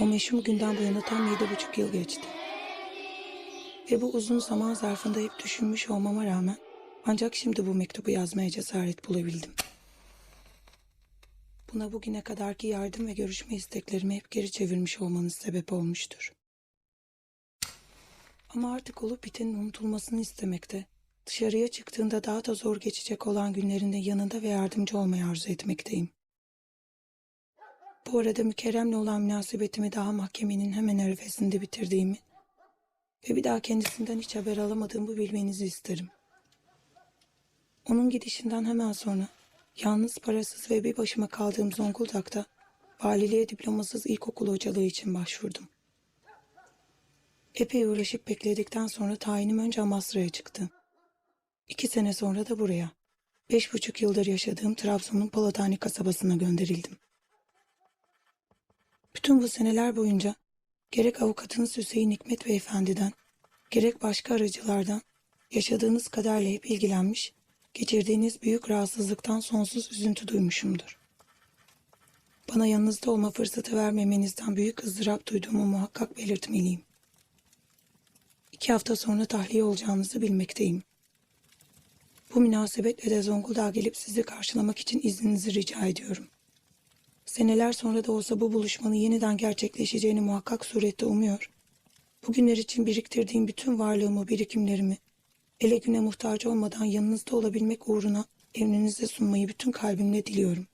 O meşhur günden bu yana tam yedi buçuk yıl geçti. Ve bu uzun zaman zarfında hep düşünmüş olmama rağmen ancak şimdi bu mektubu yazmaya cesaret bulabildim. Buna bugüne kadarki yardım ve görüşme isteklerimi hep geri çevirmiş olmanız sebep olmuştur. Ama artık olup bitenin unutulmasını istemekte, dışarıya çıktığında daha da zor geçecek olan günlerinde yanında ve yardımcı olmayı arzu etmekteyim. Bu arada mükerremle olan münasebetimi daha mahkemenin hemen arifesinde bitirdiğimi ve bir daha kendisinden hiç haber alamadığımı bilmenizi isterim. Onun gidişinden hemen sonra yalnız parasız ve bir başıma kaldığım Zonguldak'ta valiliğe diplomasız ilkokul hocalığı için başvurdum. Epey uğraşıp bekledikten sonra tayinim önce Amasra'ya çıktı. İki sene sonra da buraya. Beş buçuk yıldır yaşadığım Trabzon'un Polatani kasabasına gönderildim. Bütün bu seneler boyunca gerek avukatınız Hüseyin Hikmet Beyefendi'den, gerek başka aracılardan yaşadığınız kadarla hep ilgilenmiş, geçirdiğiniz büyük rahatsızlıktan sonsuz üzüntü duymuşumdur. Bana yanınızda olma fırsatı vermemenizden büyük ızdırap duyduğumu muhakkak belirtmeliyim. İki hafta sonra tahliye olacağınızı bilmekteyim. Bu münasebetle de Zonguldak'a gelip sizi karşılamak için izninizi rica ediyorum. Seneler sonra da olsa bu buluşmanın yeniden gerçekleşeceğini muhakkak surette umuyor. Bugünler için biriktirdiğim bütün varlığımı, birikimlerimi, ele güne muhtaç olmadan yanınızda olabilmek uğruna emrinize sunmayı bütün kalbimle diliyorum.